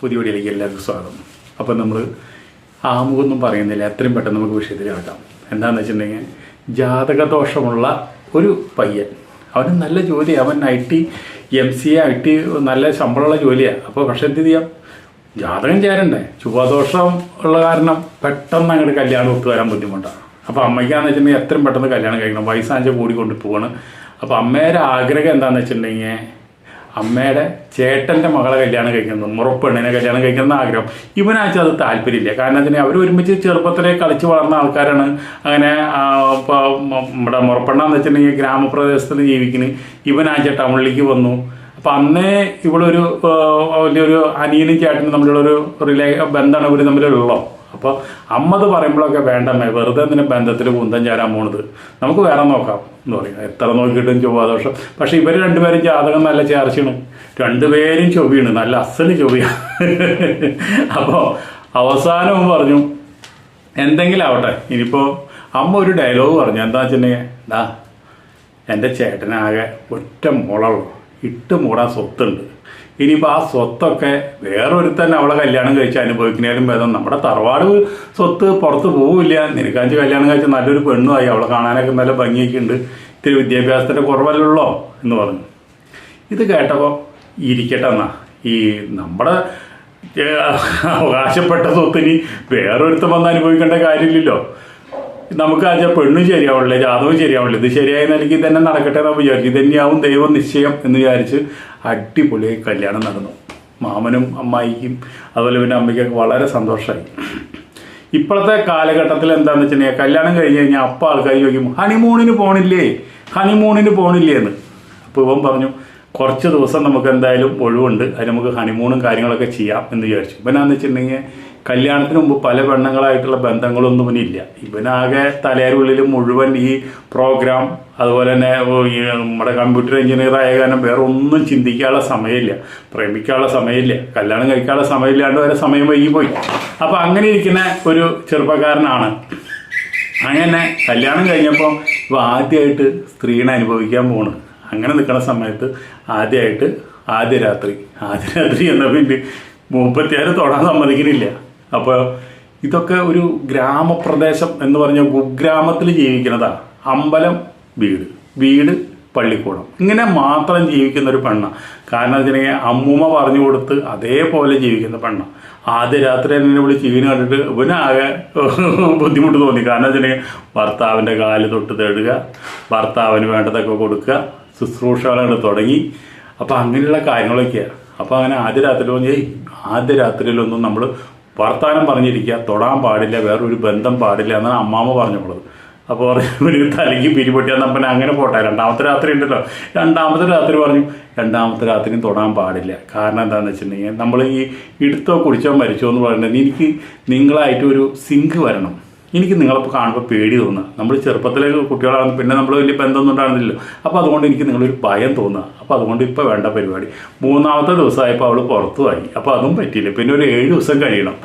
പുതിയ വീഡിയോയിലേക്ക് എല്ലാവർക്കും സ്വാഗതം. അപ്പം നമ്മൾ ആമുഖമൊന്നും പറയുന്നില്ല എത്രയും പെട്ടെന്ന് നമുക്ക് വിഷയത്തിൽ കേട്ടാം എന്താണെന്ന് വെച്ചിട്ടുണ്ടെങ്കിൽ ജാതകദോഷമുള്ള ഒരു പയ്യൻ. അവന് നല്ല ജോലിയാണ് അവൻ I T M C I T നല്ല ശമ്പളമുള്ള ജോലിയാണ് അപ്പോൾ പക്ഷെ എന്ത് ചെയ്യാം? ജാതകം ചേരണ്ടേ? ചുവദോഷം ഉള്ള കാരണം പെട്ടെന്ന് അങ്ങോട്ട് കല്യാണം ഒത്തു വരാൻ ബുദ്ധിമുട്ടാണ്. അപ്പോൾ അമ്മയ്ക്കാന്ന് വെച്ചിട്ടുണ്ടെങ്കിൽ എത്രയും പെട്ടെന്ന് കല്യാണം കഴിക്കണം. വയസ്സാഞ്ച കൂടി കൊണ്ട് പോവാണ്. അപ്പോൾ അമ്മയുടെ ആഗ്രഹം എന്താണെന്ന് വെച്ചിട്ടുണ്ടെങ്കിൽ അമ്മയുടെ ചേട്ടന്റെ മകളെ കല്യാണം കഴിക്കുന്നത് മുറപ്പെണ്ണിനെ കല്യാണം കഴിക്കുന്ന ആഗ്രഹം. ഇവനാച്ചാൽ അത് താല്പര്യമില്ല. കാരണം അതിന് അവർ ഒരുമിച്ച് ചെറുപ്പത്തിലേ കളിച്ച് വളർന്ന ആൾക്കാരാണ്. അങ്ങനെ ഇപ്പോൾ നമ്മുടെ മുറപ്പെണ്ണെന്ന് വെച്ചിട്ടുണ്ടെങ്കിൽ ഗ്രാമപ്രദേശത്തിൽ ജീവിക്കുന്നു ഇവനാച്ച ടൗണിലേക്ക് വന്നു. അപ്പം അന്നേ ഇവളൊരു വലിയൊരു അനിയനും ചേട്ടനും തമ്മിലുള്ളൊരു റിലേ ബന്ധമാണ് ഇവർ തമ്മിലുള്ളോ അപ്പോൾ അമ്മ അത് പറയുമ്പോഴൊക്കെ വേണ്ടമ്മേ വെറുതെ എന്തിനു ബന്ധത്തിൽ കുന്തം ചേരാൻ പോണത്? നമുക്ക് വേറെ നോക്കാം എന്ന് പറയും. എത്ര നോക്കിയിട്ടും ചൊവ്വാദോഷം. പക്ഷേ ഇവർ രണ്ടുപേരും ജാതകം നല്ല ചേർച്ചയാണ്. രണ്ടുപേരും ചൊവ്വയാണ്. നല്ല അസൽ ചൊവ്വയാണ്. അപ്പോൾ അവസാനവും പറഞ്ഞു എന്തെങ്കിലും ആവട്ടെ ഇനിയിപ്പോൾ അമ്മ ഒരു ഡയലോഗ് പറഞ്ഞു. എന്താ വെച്ചിട്ടുണ്ടെങ്കിൽ ഡാ എന്റെ ചേട്ടനാകെ ഒറ്റ മുളള്ളൂ ഇട്ട് മൂടാൻ സ്വത്തുണ്ട്. ഇനിയിപ്പോൾ ആ സ്വത്തൊക്കെ വേറൊരുത്തൻ അവളെ കല്യാണം കഴിച്ച് അനുഭവിക്കുന്നതിലും ഭേദം നമ്മുടെ തറവാട് സ്വത്ത് പുറത്ത് പോവില്ല. നിനക്കാഞ്ച് കല്യാണം കഴിച്ച നല്ലൊരു പെണ്ണുമായി അവളെ കാണാനൊക്കെ നല്ല ഭംഗിയൊക്കെ ഉണ്ട്. ഇത്തിരി വിദ്യാഭ്യാസത്തിന്റെ കുറവല്ലോ എന്ന് പറഞ്ഞു. ഇത് കേട്ടപ്പോൾ ഇരിക്കട്ടെ എന്നാ ഈ നമ്മുടെ അവകാശപ്പെട്ട സ്വത്തിന് വേറൊരുത്തം വന്ന് അനുഭവിക്കേണ്ട കാര്യമില്ലല്ലോ. നമുക്ക് ആ പെണ്ണും ശരിയാവുള്ളൂ ജാതവും ശരിയാവുള്ളൂ ഇത് ശരിയായി നിലയ്ക്ക് തന്നെ നടക്കട്ടെ എന്ന് വിചാരിച്ചു ഇത് തന്നെയാവും ദൈവം നിശ്ചയം എന്ന് വിചാരിച്ച് അടിപൊളിയായി കല്യാണം നടന്നു. മാമനും അമ്മായിക്കും അതുപോലെ പിന്നെ അമ്മയ്ക്കൊക്കെ വളരെ സന്തോഷമായി ഇപ്പോഴത്തെ കാലഘട്ടത്തിൽ എന്താണെന്ന് വെച്ചിട്ടുണ്ടെങ്കിൽ കല്യാണം കഴിഞ്ഞ് കഴിഞ്ഞാൽ അപ്പം ആൾക്കാർ ചോദിക്കും ഹണിമൂണിന് പോണില്ലേ? ഹണിമൂണിന് പോണില്ലേ? എന്ന്. അപ്പോൾ ഇവൻ പറഞ്ഞു കുറച്ച് ദിവസം നമുക്ക് എന്തായാലും ഒഴിവുണ്ട്. അത് നമുക്ക് ഹണിമൂണും കാര്യങ്ങളൊക്കെ ചെയ്യാം എന്ന് വിചാരിച്ചു. പിന്നെ എന്ന് വെച്ചിട്ടുണ്ടെങ്കിൽ കല്യാണത്തിന് മുമ്പ് പല പെണ്ണുങ്ങളായിട്ടുള്ള ബന്ധങ്ങളൊന്നും ഇവനില്ല. ഇവനാകെ തലേരുള്ളിൽ മുഴുവൻ ഈ പ്രോഗ്രാം അതുപോലെ തന്നെ നമ്മുടെ കമ്പ്യൂട്ടർ എഞ്ചിനീയർ ആയ കാരണം വേറെ ഒന്നും ചിന്തിക്കാനുള്ള സമയമില്ല. പ്രേമിക്കാനുള്ള സമയമില്ല. കല്യാണം കഴിക്കാനുള്ള സമയമില്ലാണ്ട് വരെ സമയം വൈകി പോയി. അപ്പോൾ അങ്ങനെ ഇരിക്കുന്ന ഒരു ചെറുപ്പക്കാരനാണ്. അങ്ങനെ കല്യാണം കഴിഞ്ഞപ്പോൾ ഇപ്പോൾ ആദ്യമായിട്ട് സ്ത്രീനെ അനുഭവിക്കാൻ പോണ്. അങ്ങനെ നിൽക്കുന്ന സമയത്ത് ആദ്യമായിട്ട് ആദ്യ രാത്രി ആദ്യ രാത്രി എന്ന പിന്നെ മുപ്പത്തിയാറ് തൊടാൻ സമ്മതിക്കുന്നില്ല അപ്പോൾ ഇതൊക്കെ ഒരു ഗ്രാമപ്രദേശം എന്ന് പറഞ്ഞ കുഗ്രാമത്തിൽ ജീവിക്കുന്നതാണ് അമ്പലം വീട്. വീട് പള്ളിക്കൂടം. ഇങ്ങനെ മാത്രം ജീവിക്കുന്ന ഒരു പെണ്ണ. കാരണം അതിനെ അമ്മൂമ്മ പറഞ്ഞു കൊടുത്ത് അതേപോലെ ജീവിക്കുന്ന പെണ്ണ. ആദ്യ രാത്രി എന്നെ വിളിച്ച് ഇവന് കണ്ടിട്ട് ഇവനാകെ ബുദ്ധിമുട്ട് തോന്നി. കാരണം അതിന് ഭർത്താവിന്റെ കാൽ തൊട്ട് തേടുക ഭർത്താവിന് വേണ്ടതൊക്കെ കൊടുക്കുക ശുശ്രൂഷകളാണ് തുടങ്ങി. അപ്പോൾ അങ്ങനെയുള്ള കാര്യങ്ങളൊക്കെയാണ് അപ്പോൾ അങ്ങനെ ആദ്യ രാത്രി "ഏയ്, ആദ്യ രാത്രിയിലൊന്നും നമ്മൾ വർത്താനം പറഞ്ഞിരിക്കുക. തൊടാൻ പാടില്ല വേറൊരു ബന്ധം പാടില്ല എന്നാണ് അമ്മാമ്മ പറഞ്ഞോളത് അപ്പോൾ ഒരു തലയ്ക്ക് പിരിപൊട്ടിയാൽ നമ്മൾ അങ്ങനെ പോട്ടെ. രണ്ടാമത്തെ രാത്രി ഉണ്ടല്ലോ. രണ്ടാമത്തെ രാത്രി പറഞ്ഞു രണ്ടാമത്തെ രാത്രിയും തൊടാൻ പാടില്ല. കാരണം എന്താണെന്ന് വെച്ചിട്ടുണ്ടെങ്കിൽ നമ്മൾ ഈ ഇടുത്തോ കുടിച്ചോ മരിച്ചോ എന്ന് പറയുന്നത് എനിക്ക് നിങ്ങളായിട്ട് ഒരു സിങ്ക് വരണം. എനിക്ക് നിങ്ങളിപ്പോൾ കാണുമ്പോൾ പേടി തോന്നുക നമ്മൾ ചെറുപ്പത്തിലെ കുട്ടികളാണ് പിന്നെ നമ്മൾ വലിയ ബന്ധമൊന്നും ഉണ്ടാകുന്നില്ലല്ലോ അപ്പോൾ അതുകൊണ്ട് എനിക്ക് നിങ്ങളൊരു ഭയം തോന്നുക അപ്പോൾ അതുകൊണ്ട് ഇപ്പോൾ വേണ്ട പരിപാടി. മൂന്നാമത്തെ ദിവസമായപ്പോൾ അവൾ പുറത്തുമായി അപ്പോൾ അതും പറ്റിയില്ല. പിന്നെ ഒരു ഏഴ് ദിവസം കഴിയണം.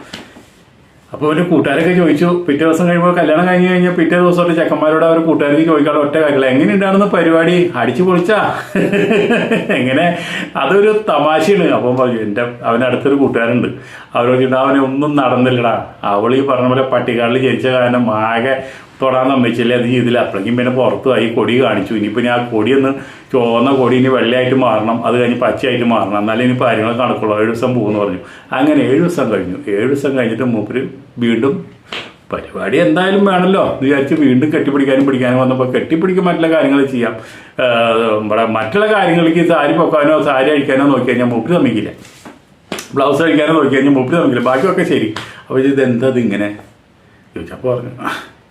അപ്പോൾ ഒരു കൂട്ടുകാരൊക്കെ ചോദിച്ചു പിറ്റേ ദിവസം കഴിയുമ്പോൾ കല്യാണം കഴിഞ്ഞ് കഴിഞ്ഞാൽ പിറ്റേ ദിവസം ഒരു ചെക്കന്മാരോട് അവർ കൂട്ടുകാർക്ക് ചോദിക്കാതെ ഒറ്റ കാര്യമില്ല എങ്ങനെയുണ്ടായിരുന്നു പരിപാടി? അടിച്ചു പൊളിച്ചാ? എങ്ങനെ? അതൊരു തമാശയാണ്. അപ്പം പറഞ്ഞു എന്റെ അവന്റെ അടുത്തൊരു കൂട്ടുകാരുണ്ട്. അവരോട് അവനെ ഒന്നും നടന്നില്ലടാ. അവൾ ഈ പറഞ്ഞ പോലെ പട്ടിക്കാടിൽ ജനിച്ച കാരണം ആകെ തൊടാൻ സമ്മതിച്ചില്ല അത് ചെയ്തില്ല. അപ്പോഴേക്കും പിന്നെ ആയി കൊടി കാണിച്ചു. ഇനിയിപ്പോൾ ഞാൻ ആ ഒന്ന് ചുവന്ന കൊടി ഇനി വെള്ളയായിട്ട് മാറണം. അത് കഴിഞ്ഞ് പച്ചയായിട്ട് മാറണം. എന്നാലേ ഇനി കാര്യങ്ങൾ നടക്കുള്ളൂ. ഏഴ് ദിവസം പോകുമെന്ന് പറഞ്ഞു. അങ്ങനെ ഏഴ് ദിവസം കഴിഞ്ഞു. ഏഴ് ദിവസം കഴിഞ്ഞിട്ട് മൂപ്പര് വീണ്ടും പരിപാടി എന്തായാലും വേണമല്ലോ എന്ന് വിചാരിച്ച് വീണ്ടും കെട്ടിപ്പിടിക്കാനും പിടിക്കാനും വന്നപ്പോൾ കെട്ടിപ്പിടിക്കാൻ മറ്റുള്ള കാര്യങ്ങൾ ചെയ്യാം ഇവിടെ മറ്റുള്ള കാര്യങ്ങൾക്ക് സാരി പൊക്കാനോ സാരി അഴിക്കാനോ നോക്കി കഴിഞ്ഞാൽ മൂപ്പര് സമ്മതിക്കില്ല. ബ്ലൗസ് അഴിക്കാനോ നോക്കി കഴിഞ്ഞാൽ മൂപ്പര് സമ്മതിക്കില്ല. ബാക്കിയൊക്കെ ശരി. അപ്പോൾ ഇത് എന്താ ഇത് ഇങ്ങനെ ചോദിച്ചപ്പോൾ പറഞ്ഞു.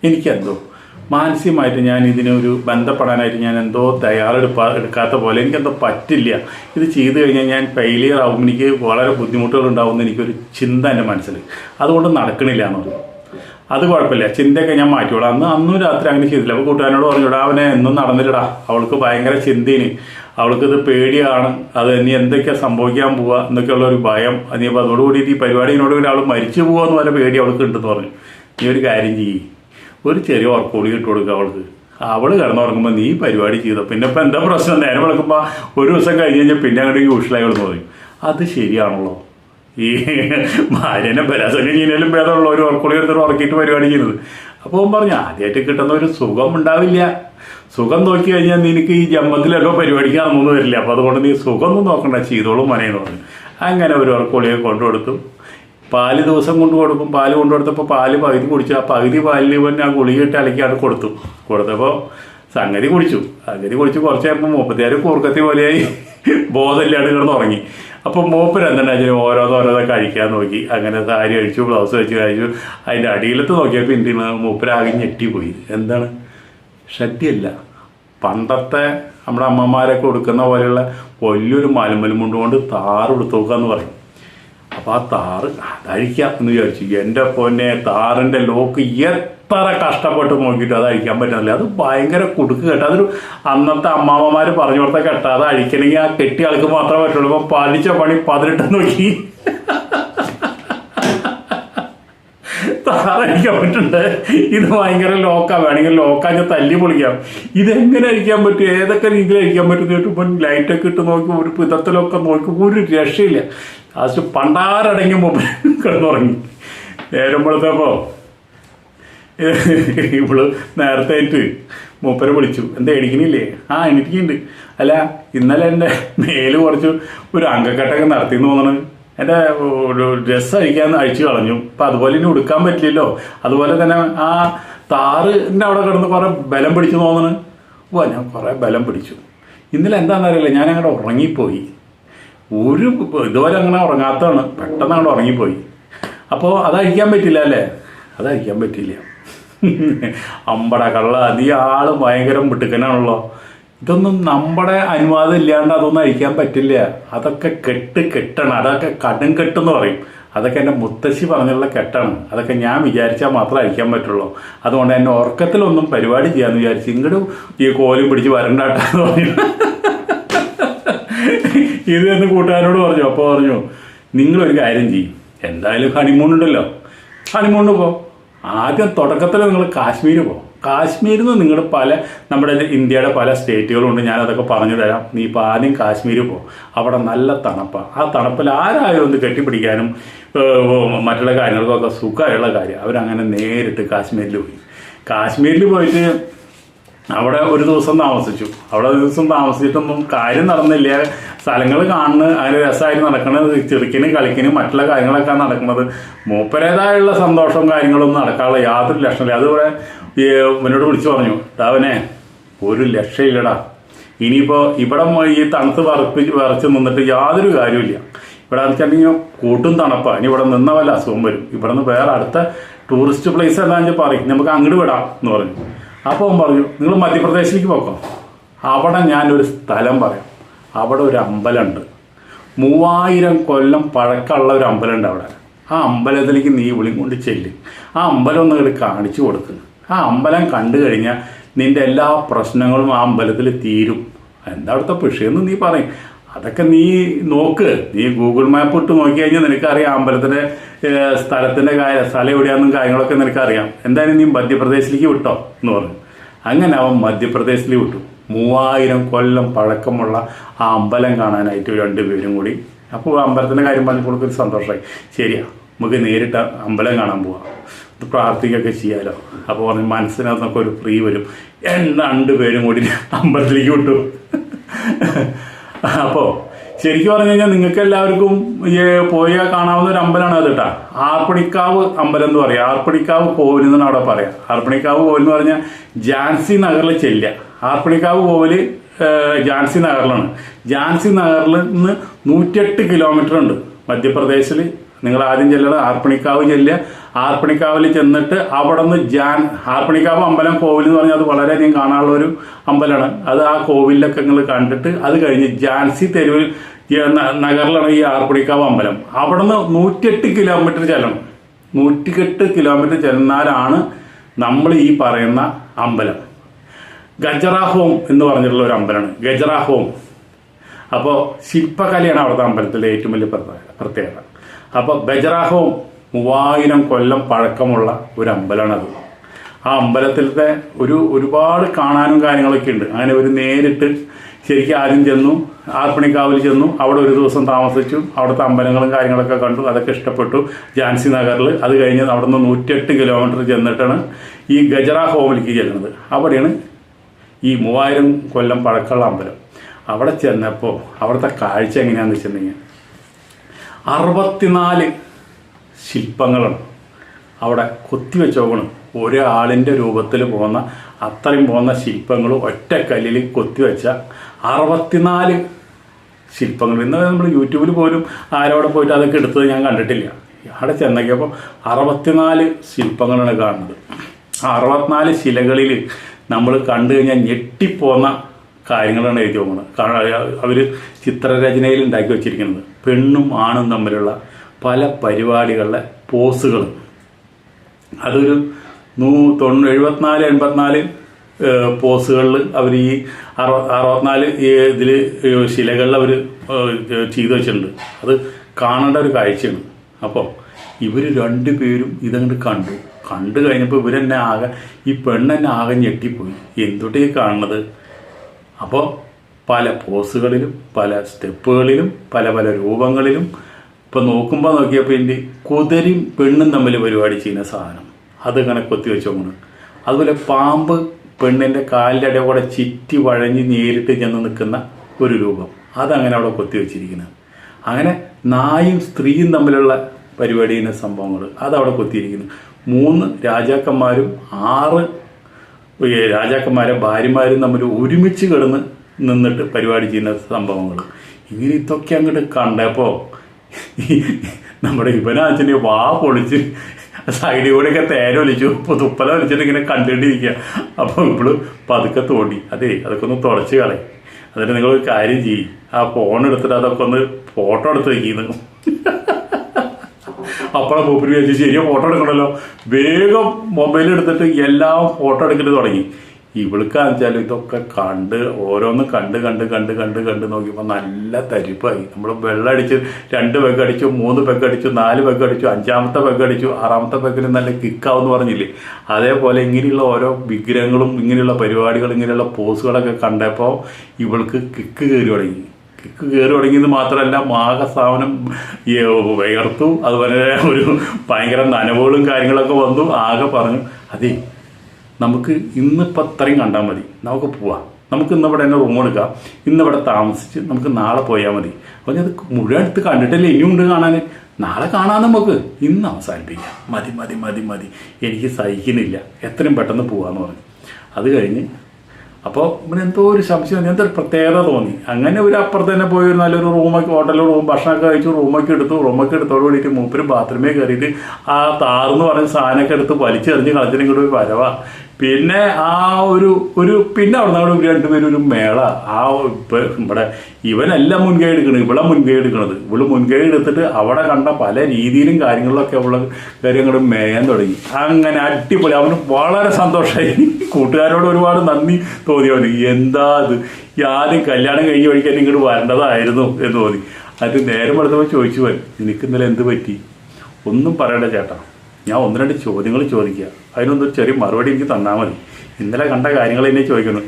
എനിക്കെന്തോ? മാനസികമായിട്ട് ഞാൻ ഇതിനൊരു ബന്ധപ്പെടാനായിട്ട് ഞാൻ എന്തോ തയ്യാറെടുപ്പാ എടുക്കാത്ത പോലെ എനിക്കെന്തോ പറ്റില്ല. ഇത് ചെയ്തു കഴിഞ്ഞാൽ ഞാൻ ഫെയിലിയർ ആവും. എനിക്ക് വളരെ ബുദ്ധിമുട്ടുകൾ ഉണ്ടാവുമെന്ന് എനിക്കൊരു ചിന്ത എന്റെ മനസ്സിൽ. അതുകൊണ്ട് നടക്കണില്ല എന്ന് പറഞ്ഞു അത് കുഴപ്പമില്ല. ചിന്തയൊക്കെ ഞാൻ മാറ്റിയോളാം അന്ന് അന്നും രാത്രി അങ്ങനെ ചെയ്തില്ല. അപ്പോൾ കൂട്ടുകാരനോട് പറഞ്ഞുടാ അവനെ എന്നും നടന്നില്ലടാ. അവൾക്ക് ഭയങ്കര ചിന്തയിന് അവൾക്ക് ഇത് പേടിയാണ്. അത് ഇനി എന്തൊക്കെയാ സംഭവിക്കാൻ പോവുക എന്നൊക്കെയുള്ള ഒരു ഭയം. ഇനിയിപ്പോൾ അതോടുകൂടി ഈ പരിപാടിയോട് ഒരാൾ മരിച്ചു പോകുക എന്ന് പറഞ്ഞ പേടി അവൾക്ക് ഉണ്ടെന്ന് പറഞ്ഞു. നീ ഒരു കാര്യം ചെയ്യ്. ഒരു ചെറിയ ഉറക്കോളി ഇട്ട് കൊടുക്കുക അവൾക്ക്. അവൾ കിടന്നുറങ്ങുമ്പോൾ നീ പരിപാടി ചെയ്തോ? പിന്നെ ഇപ്പം എന്താ പ്രശ്നം? നേരം വിളക്കുമ്പോൾ ഒരു ദിവസം കഴിഞ്ഞ് കഴിഞ്ഞാൽ പിന്നെ അങ്ങോട്ട് യൂഷ്വലായി അവൾ പറയും. അത് ശരിയാണല്ലോ. ഈ ഭാര്യനെ ബലാസംഗം ചെയ്യുന്നതിലും ഭേദമുള്ള ഒരു ഉറക്കോളി എടുത്തിട്ട് ഉറക്കിയിട്ട് പരിപാടി ചെയ്യുന്നത്. അപ്പോൾ പറഞ്ഞു ആദ്യമായിട്ട് കിട്ടുന്ന ഒരു സുഖം ഉണ്ടാവില്ല. സുഖം നോക്കി കഴിഞ്ഞാൽ നിനക്ക് ഈ ജന്മത്തിലല്ലോ പരിപാടിക്കാണെന്നൊന്നും വരില്ല. അപ്പോൾ അതുകൊണ്ട് നീ സുഖമൊന്നും നോക്കണ്ട. ചെയ്തോളും മനയെന്ന് പറഞ്ഞു. അങ്ങനെ ഒരു ഉറക്കുളിയെ കൊണ്ടുകൊടുത്തു. പാൽ ദിവസം കൊണ്ട് കൊടുക്കും. പാൽ കൊണ്ടു കൊടുത്തപ്പോൾ പാൽ പകുതി കുടിച്ചു. ആ പകുതി പാലിൽ ഇവൻ ആ ഗുളികയിട്ട് അലക്കിയാണ് കൊടുത്തു. കൊടുത്തപ്പോൾ സംഗതി കുടിച്ചു. സംഗതി കുടിച്ച് കുറച്ച് കഴിയുമ്പോൾ മുപ്പത്തിയാറ് കൂർക്കത്തി പോലെയായി ബോധമില്ലാണ്ട് കിടന്ന് ഉറങ്ങി അപ്പോൾ മൂപ്പര് എന്തുണ്ടാച്ചാൽ ഓരോന്ന് ഓരോന്ന് കഴിക്കാൻ നോക്കി. അങ്ങനെ സാരി അഴിച്ചു ബ്ലൗസ് വെച്ച് കഴിച്ചു അതിന്റെ അടിയിലത്ത് നോക്കിയപ്പോൾ ഇന്ത്യയിൽ മൂപ്പരാകെ ഞെട്ടിപ്പോയി. എന്താണ്? ഷട്ടിയല്ല പണ്ടത്തെ നമ്മുടെ അമ്മമാരൊക്കെ കൊടുക്കുന്ന പോലെയുള്ള വലിയൊരു മലമലും കൊണ്ടുകൊണ്ട് താറ് നോക്കുക എന്ന് പറയും. അപ്പോൾ ആ താറ് അതഴിക്കാം എന്ന് വിചാരിച്ചു. എന്റെ പൊന്നെ താറിന്റെ ലോക്ക് എത്ര കഷ്ടപ്പെട്ട് നോക്കിയിട്ട് അത് അഴിക്കാൻ പറ്റുന്നില്ല. അത് ഭയങ്കര കുടുക്ക് കേട്ടോ. അതൊരു അന്നത്തെ അമ്മാമ്മമാർ പറഞ്ഞു കൊടുത്ത കേട്ടോ. അത് അഴിക്കണമെങ്കിൽ ആ കെട്ടിയ ആൾക്ക് മാത്രമേ പറ്റുള്ളൂ. അപ്പോൾ പഠിച്ച പണി പതിനെട്ട് നോക്കി. താറടിക്കാൻ പറ്റുന്നുണ്ട് ഇത് ഭയങ്കര ലോക്കാ വേണമെങ്കിൽ ലോക്കാഞ്ഞ തല്ലി പൊളിക്കാം. ഇതെങ്ങനെ അഴിക്കാൻ പറ്റും? ഏതൊക്കെ രീതിയിൽ അഴിക്കാൻ പറ്റും? ഇപ്പം ലൈറ്റൊക്കെ ഇട്ട് നോക്കി ഒരു പിതത്തിലൊക്കെ നോക്കി ഒരു രക്ഷയില്ല. ലാസ്റ്റ് പണ്ടാരടങ്ങിയ മൊബൈൽ കിടന്നുറങ്ങി. നേരം ഇവൾ നേരത്തെ ആയിട്ട് മൂപ്പരെ വിളിച്ചു. എന്താ എണീക്കണില്ലേ? ആ എണീക്കുന്നുണ്ട് അല്ല ഇന്നലെ എന്റെ മേൽ കുറച്ച് ഒരു അങ്കക്കെട്ടൊക്കെ നടത്തി എന്ന് തോന്നണ്. എന്റെ ഡ്രസ്സ് അഴിക്കാൻ അഴിച്ചു കളഞ്ഞു. അപ്പം അതുപോലെ ഇനി ഉടുക്കാൻ പറ്റില്ലല്ലോ. അതുപോലെ തന്നെ ആ താറിന്റെ അവിടെ കിടന്ന് കുറേ ബലം പിടിച്ചു തോന്നണ്. ഓ ഞാൻ കുറേ ബലം പിടിച്ചു. ഇന്നലെ എന്താണെന്നറിയില്ല ഞാൻ അങ്ങോട്ട് ഉറങ്ങിപ്പോയി. ഒരു ഇതുവരെ അങ്ങനെ ഉറങ്ങാത്തതാണ്. പെട്ടെന്ന് അങ്ങോട്ട് ഉറങ്ങിപ്പോയി. അപ്പോൾ അതഴിക്കാൻ പറ്റില്ല അല്ലേ? അതഴിക്കാൻ പറ്റില്ല. അമ്പട കള്ള നീ ആൾ ഭയങ്കര മിടുക്കനാണല്ലോ. ഇതൊന്നും നമ്മുടെ അനുവാദം ഇല്ലാണ്ട് അതൊന്നും അഴിക്കാൻ പറ്റില്ല. അതൊക്കെ കെട്ട് കെട്ടണം. അതൊക്കെ കടും കെട്ടെന്ന് പറയും. അതൊക്കെ എന്റെ മുത്തശ്ശി പറഞ്ഞുള്ള കെട്ടാണ്. അതൊക്കെ ഞാൻ വിചാരിച്ചാൽ മാത്രമേ അയക്കാൻ പറ്റുള്ളൂ. അതുകൊണ്ട് എന്നെ ഉറക്കത്തിലൊന്നും പരിപാടി ചെയ്യാമെന്ന് വിചാരിച്ചു ഇങ്ങോട്ട് ഈ കോലും പിടിച്ച് വരണ്ടാട്ടെന്ന് പറഞ്ഞു ഇത് എന്ന് കൂട്ടുകാരോട് പറഞ്ഞു. അപ്പോൾ പറഞ്ഞു നിങ്ങളൊരു കാര്യം ചെയ്യും. എന്തായാലും ഹണിമൂൺ ഉണ്ടല്ലോ. ഹണിമൂണിന് പോ. ആദ്യം തുടക്കത്തിൽ നിങ്ങൾ കാശ്മീർ പോ. കാശ്മീരിൽ നിന്ന് നിങ്ങൾ പല നമ്മുടെ ഇന്ത്യയുടെ പല സ്റ്റേറ്റുകളുണ്ട്. ഞാനതൊക്കെ പറഞ്ഞു തരാം. നീ ഇപ്പോൾ ആദ്യം കാശ്മീർ പോ. അവിടെ നല്ല തണുപ്പാണ് ആ തണുപ്പിൽ ആരായാലും ഒന്ന് കെട്ടിപ്പിടിക്കാനും മറ്റുള്ള കാര്യങ്ങൾക്കൊക്കെ സുഖമുള്ള കാര്യം. അവരങ്ങനെ നേരിട്ട് കാശ്മീരിൽ പോയി. കാശ്മീരിൽ പോയിട്ട് അവിടെ ഒരു ദിവസം താമസിച്ചു. അവിടെ ഒരു ദിവസം താമസിച്ചിട്ടൊന്നും കാര്യം നടന്നില്ല. സ്ഥലങ്ങൾ കാണുന്ന അതിന് രസമായിട്ട് നടക്കുന്നത് ചെറുക്കിനും കളിക്കിനും മറ്റുള്ള കാര്യങ്ങളൊക്കെ നടക്കുന്നത്. മൂപ്പരേതായുള്ള സന്തോഷവും കാര്യങ്ങളൊന്നും നടക്കാനുള്ള യാതൊരു ലക്ഷണമില്ല അതുപോലെ എന്നോട് വിളിച്ചു പറഞ്ഞു ടാവനെ ഒരു ലക്ഷമില്ലടാ ഇനിയിപ്പോൾ ഇവിടെ ഈ തണുത്ത് വറപ്പിച്ച് വിറച്ച് നിന്നിട്ട് യാതൊരു കാര്യമില്ല ഇവിടെ വെച്ചിട്ടുണ്ടെങ്കിൽ കൂട്ടും തണുപ്പാണ് ഇനി ഇവിടെ നിന്ന വല്ല അസുഖം വരും. ഇവിടെ നിന്ന് വേറെ അടുത്ത ടൂറിസ്റ്റ് പ്ലേസ് എന്താണെന്ന് വെച്ചാൽ പറയും. നമുക്ക് അങ്ങോട്ട് വിടാം എന്ന് പറഞ്ഞു. അപ്പോൾ അവൻ പറഞ്ഞു നിങ്ങൾ മധ്യപ്രദേശിലേക്ക് പോക്കോ. അവിടെ ഞാനൊരു സ്ഥലം പറയാം. അവിടെ ഒരു അമ്പലമുണ്ട്. മൂവായിരം കൊല്ലം പഴക്കമുള്ള ഒരു അമ്പലമുണ്ട് അവിടെ. ആ അമ്പലത്തിലേക്ക് നീ വിളിയും കൊണ്ട് ചെല്ലും. ആ അമ്പലം ഒന്ന് കാണിച്ചു കൊടുക്ക്. ആ അമ്പലം കണ്ടു കഴിഞ്ഞാൽ നിന്റെ എല്ലാ പ്രശ്നങ്ങളും ആ അമ്പലത്തിൽ തീരും. എന്താ അവിടുത്തെ വിഷയമെന്ന് നീ പറയും. അതൊക്കെ നീ നോക്ക്. നീ ഗൂഗിൾ മാപ്പ് ഇട്ട് നോക്കി കഴിഞ്ഞാൽ നിനക്കറിയാം അമ്പലത്തിന്റെ സ്ഥലത്തിന്റെ കാര്യം സ്ഥലം എവിടെയാണെന്നും കാര്യങ്ങളൊക്കെ നിനക്കറിയാം. എന്തായാലും നീ മധ്യപ്രദേശിലേക്ക് വിട്ടോ എന്ന് പറഞ്ഞു. അങ്ങനെ അവൻ മധ്യപ്രദേശിലേക്ക് വിട്ടു. മൂവായിരം കൊല്ലം പഴക്കമുള്ള ആ അമ്പലം കാണാനായിട്ട് രണ്ടുപേരും കൂടി. അപ്പോൾ അമ്പലത്തിന്റെ കാര്യം പറഞ്ഞപ്പോൾ ഒരു സന്തോഷമായി. ശരിയാ നമുക്ക് നേരിട്ട് അമ്പലം കാണാൻ പോവാം. പ്രാർത്ഥിക്കുകയൊക്കെ ചെയ്യാലോ. അപ്പോൾ പറഞ്ഞു മനസ്സിനകത്തൊക്കെ ഒരു ഫ്രീ വരും. എന്ന് രണ്ടുപേരും കൂടി അമ്പലത്തിലേക്ക് വിട്ടു. അപ്പോൾ ശരിക്കും പറഞ്ഞു കഴിഞ്ഞാൽ നിങ്ങൾക്ക് എല്ലാവർക്കും പോയ കാണാവുന്ന ഒരു അമ്പലമാണ് അത് കേട്ടാ. ആർപ്പണിക്കാവ് അമ്പലം എന്ന് പറയാം. ആർപ്പണിക്കാവ് കോവിൽ എന്നാണ് അവിടെ പറയാം. ആർപ്പണിക്കാവ് കോവിൽ എന്ന് പറഞ്ഞാൽ ജാൻസി നഗറിൽ ചെല്ലുക ആർപ്പണിക്കാവ് കോവിൽ ജാൻസി നഗറിലാണ്. ജാൻസി നഗറിൽ നിന്ന് നൂറ്റെട്ട് കിലോമീറ്റർ ഉണ്ട്. മധ്യപ്രദേശിൽ നിങ്ങൾ ആദ്യം ചെല്ലണം ആർപ്പണിക്കാവ് ചെല്ലുക. ആർപ്പണിക്കാവിൽ ചെന്നിട്ട് അവിടെ നിന്ന് ജാൻ ആർപ്പണിക്കാവ് അമ്പലം കോവിൽ എന്ന് പറഞ്ഞാൽ അത് വളരെയധികം കാണാനുള്ള ഒരു അമ്പലമാണ്. അത് ആ കോവിലൊക്കെ നിങ്ങൾ കണ്ടിട്ട് അത് കഴിഞ്ഞ് ജാൻസി തെരുവിൽ നഗറിലാണ് ഈ ആർപ്പണിക്കാവ് അമ്പലം. അവിടെ നിന്ന് നൂറ്റിയെട്ട് കിലോമീറ്റർ ചെല്ലണം. നൂറ്റിയെട്ട് കിലോമീറ്റർ ചെന്നാലാണ് നമ്മൾ ഈ പറയുന്ന അമ്പലം. ഗജറാഹോം എന്ന് പറഞ്ഞിട്ടുള്ള ഒരു അമ്പലമാണ്. ഗജറാഹോം അപ്പോൾ ശില്പകലയാണ് അവിടുത്തെ അമ്പലത്തിലെ ഏറ്റവും വലിയ പ്രത്യേകത. അപ്പോൾ ബജറാഹവും മൂവായിരം കൊല്ലം പഴക്കമുള്ള ഒരു അമ്പലമാണത് ആ അമ്പലത്തിലത്തെ ഒരു ഒരുപാട് കാണാനും കാര്യങ്ങളൊക്കെ ഉണ്ട്. അങ്ങനെ ഒരു നേരിട്ട് ശരിക്കും ആദ്യം ചെന്നു ആർപ്പണിക്കാവിൽ ചെന്നു അവിടെ ഒരു ദിവസം താമസിച്ചു അവിടുത്തെ അമ്പലങ്ങളും കാര്യങ്ങളൊക്കെ കണ്ടു അതൊക്കെ ഇഷ്ടപ്പെട്ടു. ജാൻസി നഗറിൽ അത് കഴിഞ്ഞ് അവിടെ നിന്ന് നൂറ്റെട്ട് കിലോമീറ്റർ ചെന്നിട്ടാണ് ഈ ഗജറ ഹോമിലേക്ക് ചെല്ലുന്നത്. അവിടെയാണ് ഈ മൂവായിരം കൊല്ലം പഴക്കമുള്ള അമ്പലം. അവിടെ ചെന്നപ്പോൾ അവിടുത്തെ കാഴ്ച എങ്ങനെയാണെന്ന് വെച്ചിട്ടുണ്ടെങ്കിൽ അറുപത്തിനാല് ശില്പങ്ങളും അവിടെ കൊത്തിവെച്ചോക്കണം ഒരാളിന്റെ രൂപത്തിൽ പോകുന്ന അത്രയും പോകുന്ന ശില്പങ്ങൾ ഒറ്റ കല്ലിൽ കൊത്തിവെച്ച അറുപത്തിനാല് ശില്പങ്ങൾ. ഇന്ന് നമ്മൾ യൂട്യൂബിൽ പോലും ആരോടെ പോയിട്ട് അതൊക്കെ എടുത്തത് ഞാൻ കണ്ടിട്ടില്ല. അവിടെ ചെന്നൊക്കെയപ്പോൾ അറുപത്തിനാല് ശില്പങ്ങളാണ് കാണുന്നത്. ആ അറുപത്തിനാല് ശിലകളിൽ നമ്മൾ കണ്ടു കഴിഞ്ഞാൽ ഞെട്ടിപ്പോന്ന കാര്യങ്ങളാണ് എഴുതി പോകുന്നത് അവർ ചിത്രരചനയിൽ ഉണ്ടാക്കി വെച്ചിരിക്കുന്നത്. പെണ്ണും ആണും തമ്മിലുള്ള പല പരിപാടികളുടെ പോസുകൾ അതൊരു നൂ തൊണ്ണൂ എഴുപത്തിനാല് എൺപത്തിനാല് പോസുകളിൽ അവർ ഈ അറുപ അറുപത്തിനാല് ഇതിൽ ശിലകളിൽ അവർ ചെയ്തു വെച്ചിട്ടുണ്ട്. അത് കാണേണ്ട ഒരു കാഴ്ചയാണ്. അപ്പോൾ ഇവർ രണ്ടുപേരും ഇതങ്ങോട്ട് കണ്ടു. കണ്ടു കഴിഞ്ഞപ്പോൾ ഇവരെന്നെ ആകെ ഈ പെണ്ണെന്നെ ആകെ ഞെട്ടിപ്പോയി. എന്തുട്ടേ കാണുന്നത്? അപ്പോൾ പല പോസുകളിലും പല സ്റ്റെപ്പുകളിലും പല പല രൂപങ്ങളിലും. ഇപ്പം നോക്കുമ്പോൾ നോക്കിയപ്പോൾ എന്റെ കുതിരയും പെണ്ണും തമ്മിൽ പരിപാടി ചെയ്യുന്ന സാധനം. അതിങ്ങനെ കൊത്തി വെച്ചോണ്ട് അതുപോലെ പാമ്പ് പെണ്ണിന്റെ കാലിന്റെ ഇടയിൽ കൂടെ ചിറ്റി വഴഞ്ഞ് നേരിട്ട് ചെന്ന് നിൽക്കുന്ന ഒരു രൂപം. അതങ്ങനെ അവിടെ കൊത്തി വെച്ചിരിക്കുന്നത് അങ്ങനെ നായും സ്ത്രീയും തമ്മിലുള്ള പരിപാടി ചെയ്യുന്ന സംഭവങ്ങൾ അതവിടെ കൊത്തിയിരിക്കുന്നു. മൂന്ന് രാജാക്കന്മാരും ആറ് രാജാക്കന്മാരെ ഭാര്യമാരും തമ്മിൽ ഒരുമിച്ച് കിടന്ന് നിന്നിട്ട് പരിപാടി ചെയ്യുന്ന സംഭവങ്ങൾ. ഇങ്ങനെ ഇതൊക്കെ അങ്ങോട്ട് കണ്ടപ്പോൾ നമ്മുടെ ഇവനാച്ചനെ വാ പൊളിച്ച് സൈഡിൽ കൂടെയൊക്കെ തേര ഒലിച്ചു ഇപ്പോൾ തുപ്പല ഒലിച്ചിട്ട് ഇങ്ങനെ കണ്ടിട്ടിരിക്കുക. അപ്പോൾ ഇപ്പോഴും പതുക്കെ തോണ്ടി അതെ അതൊക്കെ ഒന്ന് തുടച്ച് കളയും. എന്നിട്ട് നിങ്ങൾ കാര്യം ചെയ്യും. ആ ഫോൺ എടുത്തിട്ട് അതൊക്കെ ഒന്ന് ഫോട്ടോ എടുത്ത് വയ്ക്കുന്നു അപ്പോഴാണ് പൂപ്പിരി വിചാരിച്ചു ശരിയോ ഫോട്ടോ എടുക്കണമല്ലോ വേഗം മൊബൈൽ എടുത്തിട്ട് എല്ലാം ഫോട്ടോ എടുക്കൽ തുടങ്ങി. ഇവൾക്കാന്ന് വെച്ചാൽ ഇതൊക്കെ കണ്ട് ഓരോന്ന് കണ്ട് കണ്ട് കണ്ട് കണ്ട് കണ്ട് നോക്കിയപ്പോൾ നല്ല തരിപ്പായി. നമ്മൾ വെള്ളം അടിച്ച് രണ്ട് പെഗ് അടിച്ചു മൂന്ന് പെഗ് അടിച്ചു നാല് പെഗ് അടിച്ചു അഞ്ചാമത്തെ പെഗ് അടിച്ചു ആറാമത്തെ പെഗിന് നല്ല കിക്കാവെന്ന് പറഞ്ഞില്ലേ? അതേപോലെ ഇങ്ങനെയുള്ള ഓരോ വിഗ്രഹങ്ങളും ഇങ്ങനെയുള്ള പരിപാടികൾ ഇങ്ങനെയുള്ള പോസുകളൊക്കെ കണ്ടപ്പോൾ ഇവൾക്ക് കിക്ക് കയറി തുടങ്ങി. കിക്ക് കയറി തുടങ്ങിയത് മാത്രമല്ല മാഘസ്ഥാപനം ഈ വിയർത്തു. അതുപോലെ ഒരു ഭയങ്കര നനവുകളും കാര്യങ്ങളൊക്കെ വന്നു. ആകെ പറഞ്ഞു അതെ നമുക്ക് ഇന്നിപ്പോൾ അത്രയും കണ്ടാൽ മതി. നമുക്ക് പോവാം. നമുക്ക് ഇന്നിവിടെ തന്നെ റൂം എടുക്കാം. ഇന്നിവിടെ താമസിച്ച് നമുക്ക് നാളെ പോയാൽ മതി. അപ്പോൾ അത് മുഴുവൻ എടുത്ത് കണ്ടിട്ടല്ലേ ഇനിയും ഉണ്ട് കാണാൻ നാളെ കാണാൻ നമുക്ക്. ഇന്ന് അവസാനിപ്പിക്കാം. മതി മതി മതി മതി. എനിക്ക് സഹിക്കുന്നില്ല. എത്രയും പെട്ടെന്ന് പോകാമെന്ന് പറഞ്ഞു. അത് കഴിഞ്ഞ് അപ്പോൾ പിന്നെ എന്തോ ഒരു സംശയം എന്തോ ഒരു പ്രത്യേകത തോന്നി. അങ്ങനെ ഒരു അപ്പുറത്ത് തന്നെ പോയി ഒരു നല്ലൊരു റൂമൊക്കെ ഹോട്ടലിൽ റൂം ഭക്ഷണമൊക്കെ കഴിച്ചു റൂമൊക്കെ എടുത്തു റൂമൊക്കെ എടുത്തോട് കൂടിയിട്ട് മൂപ്പര് ബാത്റൂമിൽ കയറിയിട്ട് ആ താറെന്ന് പറഞ്ഞ സാധനമൊക്കെ എടുത്ത് വലിച്ചെറിഞ്ഞ് കളഞ്ഞിട്ട് ഇങ്ങോട്ട് പോയി വരവാ. പിന്നെ ആ ഒരു ഒരു പിന്നെ അവിടെ നിന്ന് അവിടെ രണ്ടുപേരും ഒരു മേള. ആ ഇപ്പൊ ഇവിടെ ഇവനല്ല മുൻകൈ എടുക്കണത് ഇവിടെ മുൻകൈ എടുക്കണത്. ഇവൾ മുൻകൈ എടുത്തിട്ട് അവിടെ കണ്ട പല രീതിയിലും കാര്യങ്ങളിലൊക്കെ ഉള്ള കാര്യങ്ങൾ മേയാൻ തുടങ്ങി. അങ്ങനെ അടിപൊളി. അവന് വളരെ സന്തോഷമായി കൂട്ടുകാരോട് ഒരുപാട് നന്ദി തോന്നി അവന്. എന്താ അത് ആദ്യം കല്യാണം കഴിഞ്ഞ് വഴിക്കാൻ ഇങ്ങോട്ട് വരേണ്ടതായിരുന്നു എന്ന് തോന്നി. അത് നേരം എടുത്തപ്പോൾ ചോദിച്ചു പോയി എനിക്ക് ഇന്നലെ എന്ത് പറ്റി? ഒന്നും പറയണ്ട ചേട്ടാ. ഞാൻ ഒന്ന് രണ്ട് ചോദ്യങ്ങൾ ചോദിക്കുക. അതിനൊന്നൊരു ചെറിയ മറുപടി എനിക്ക് തന്നാൽ മതി. ഇന്നലെ കണ്ട കാര്യങ്ങൾ എന്നെ ചോദിക്കുന്നു.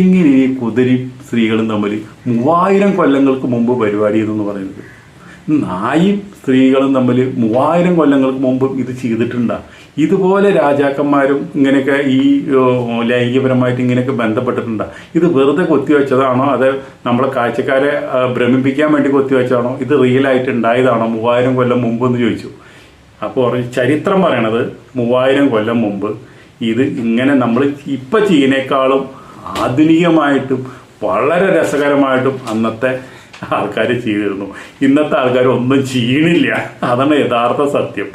എങ്ങനെ ഈ കുതിരി സ്ത്രീകളും തമ്മിൽ മൂവായിരം കൊല്ലങ്ങൾക്ക് മുമ്പ് പരിപാടി ചെയ്തെന്ന് പറയുന്നത്? നായും സ്ത്രീകളും തമ്മിൽ മൂവായിരം കൊല്ലങ്ങൾക്ക് മുമ്പ് ഇത് ചെയ്തിട്ടുണ്ട? ഇതുപോലെ രാജാക്കന്മാരും ഇങ്ങനെയൊക്കെ ഈ ലൈംഗികപരമായിട്ട് ഇങ്ങനെയൊക്കെ ബന്ധപ്പെട്ടിട്ടുണ്ടാ? ഇത് വെറുതെ കൊത്തിവെച്ചതാണോ അത് നമ്മളെ കാഴ്ചക്കാരെ ഭ്രമിപ്പിക്കാൻ വേണ്ടി കൊത്തിവെച്ചതാണോ ഇത് റിയൽ ആയിട്ട് ഉണ്ടായതാണോ? മൂവായിരം കൊല്ലം മുമ്പ് എന്ന് ചോദിച്ചു. അപ്പോൾ ചരിത്രം പറയണത് മൂവായിരം കൊല്ലം മുമ്പ് ഇത് ഇങ്ങനെ നമ്മൾ ഇപ്പം ചെയ്യുന്നേക്കാളും ആധുനികമായിട്ടും വളരെ രസകരമായിട്ടും അന്നത്തെ ആൾക്കാർ ചെയ്തിരുന്നു. ഇന്നത്തെ ആൾക്കാർ ഒന്നും ചെയ്യണില്ല. അതാണ് യഥാർത്ഥ സത്യം.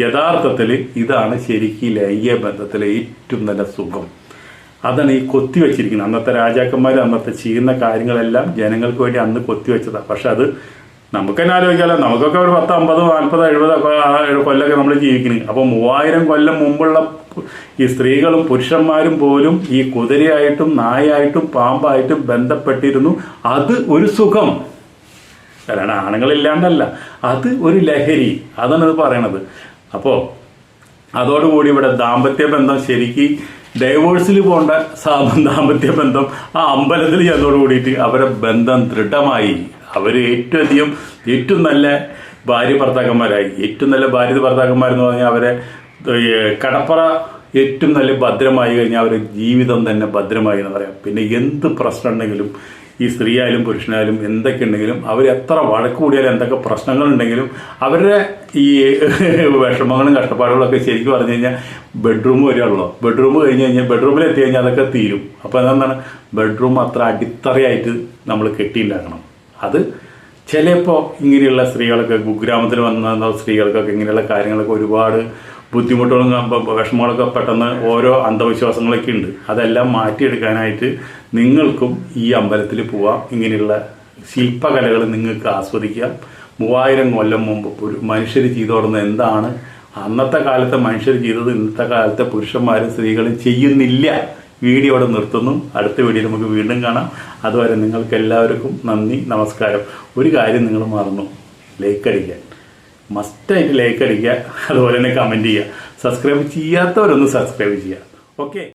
യഥാർത്ഥത്തിൽ ഇതാണ് ശരിക്കും ലൈംഗിക ബന്ധത്തിലെ ഏറ്റവും നല്ല സുഖം. അതാണ് ഈ കൊത്തിവെച്ചിരിക്കുന്നത് അന്നത്തെ രാജാക്കന്മാർ അന്നത്തെ ചെയ്യുന്ന കാര്യങ്ങളെല്ലാം ജനങ്ങൾക്ക് വേണ്ടി അന്ന് കൊത്തിവെച്ചതാണ് പക്ഷെ അത് നമുക്ക് തന്നെ ആലോചിക്കാമല്ലോ നമുക്കൊക്കെ ഒരു പത്ത് അമ്പത് നാൽപ്പത് എഴുപത് കൊല്ലമൊക്കെ നമ്മൾ ജീവിക്കുന്നത് അപ്പോൾ മൂവായിരം കൊല്ലം മുമ്പുള്ള ഈ സ്ത്രീകളും പുരുഷന്മാരും പോലും ഈ കുതിരയായിട്ടും നായായിട്ടും പാമ്പായിട്ടും ബന്ധപ്പെട്ടിരുന്നു. അത് ഒരു സുഖം. കാരണം ആണുങ്ങളില്ലാണ്ടല്ല. അത് ഒരു ലഹരി. അതാണ് ഇത് പറയണത്. അപ്പോൾ അതോടുകൂടി ഇവിടെ ദാമ്പത്യ ബന്ധം ശരിക്ക് ഡൈവോഴ്സിൽ പോകേണ്ട ദാമ്പത്യ ബന്ധം ആ അമ്പലത്തിൽ ചെന്നോട് കൂടിയിട്ട് അവരുടെ ബന്ധം ദൃഢമായി. അവർ ഏറ്റവും അധികം ഏറ്റവും നല്ല ഭാര്യ ഭർത്താക്കന്മാരായി. ഏറ്റവും നല്ല ഭാര്യ ഭർത്താക്കന്മാരെന്ന് പറഞ്ഞാൽ അവരെ കടപ്പറ ഏറ്റവും നല്ല ഭദ്രമായി കഴിഞ്ഞാൽ അവരുടെ ജീവിതം തന്നെ ഭദ്രമായി എന്ന് പറയാം. പിന്നെ എന്ത് പ്രശ്നം ഉണ്ടെങ്കിലും ഈ സ്ത്രീ ആയാലും പുരുഷനായാലും എന്തൊക്കെ ഉണ്ടെങ്കിലും അവർ എത്ര വഴക്ക് കൂടിയാലും എന്തൊക്കെ പ്രശ്നങ്ങളുണ്ടെങ്കിലും അവരുടെ ഈ വിഷമങ്ങളും കഷ്ടപ്പാടുകളൊക്കെ ശരിക്കും പറഞ്ഞു കഴിഞ്ഞാൽ ബെഡ്റൂം വരെയുള്ളൂ ബെഡ്റൂം കഴിഞ്ഞ് കഴിഞ്ഞാൽ ബെഡ്റൂമിൽ എത്തി കഴിഞ്ഞാൽ അതൊക്കെ തീരും. അപ്പോൾ എന്താണ് ബെഡ്റൂം അത്ര അടിത്തറയായിട്ട് നമ്മൾ കെട്ടിയിട്ടുണ്ടാക്കണം അത് ചിലപ്പോൾ ഇങ്ങനെയുള്ള സ്ത്രീകളൊക്കെ കുഗ്രാമത്തിൽ വന്ന സ്ത്രീകൾക്കൊക്കെ ഇങ്ങനെയുള്ള കാര്യങ്ങളൊക്കെ ഒരുപാട് ബുദ്ധിമുട്ടുകളും വിഷമങ്ങളൊക്കെ പെട്ടെന്ന് ഓരോ അന്ധവിശ്വാസങ്ങളൊക്കെ ഉണ്ട്. അതെല്ലാം മാറ്റിയെടുക്കാനായിട്ട് നിങ്ങൾക്കും ഈ അമ്പലത്തിൽ പോവാം. ഇങ്ങനെയുള്ള ശില്പകലകൾ നിങ്ങൾക്ക് ആസ്വദിക്കാം. മൂവായിരം കൊല്ലം മുമ്പ് ഒരു മനുഷ്യർ തുടർന്ന് എന്താണ്? അന്നത്തെ കാലത്തെ മനുഷ്യർ ചെയ്തത് ഇന്നത്തെ കാലത്തെ പുരുഷന്മാരും സ്ത്രീകളും ചെയ്യുന്നില്ല. വീഡിയോ അവിടെ നിർത്തുന്നു. അടുത്ത വീഡിയോയിൽ നമുക്ക് വീണ്ടും കാണാം. അതുവരെ നിങ്ങൾക്ക് എല്ലാവർക്കും നന്ദി നമസ്കാരം. ഒരു കാര്യം നിങ്ങൾ മറന്നു. ലൈക്ക് അടിക്കാൻ മസ്റ്റായിട്ട് ലൈക്ക് അടിക്കുക. അതുപോലെ തന്നെ കമന്റ് ചെയ്യുക. സബ്സ്ക്രൈബ് ചെയ്യാത്തവരൊന്ന് സബ്സ്ക്രൈബ് ചെയ്യുക. ഓക്കെ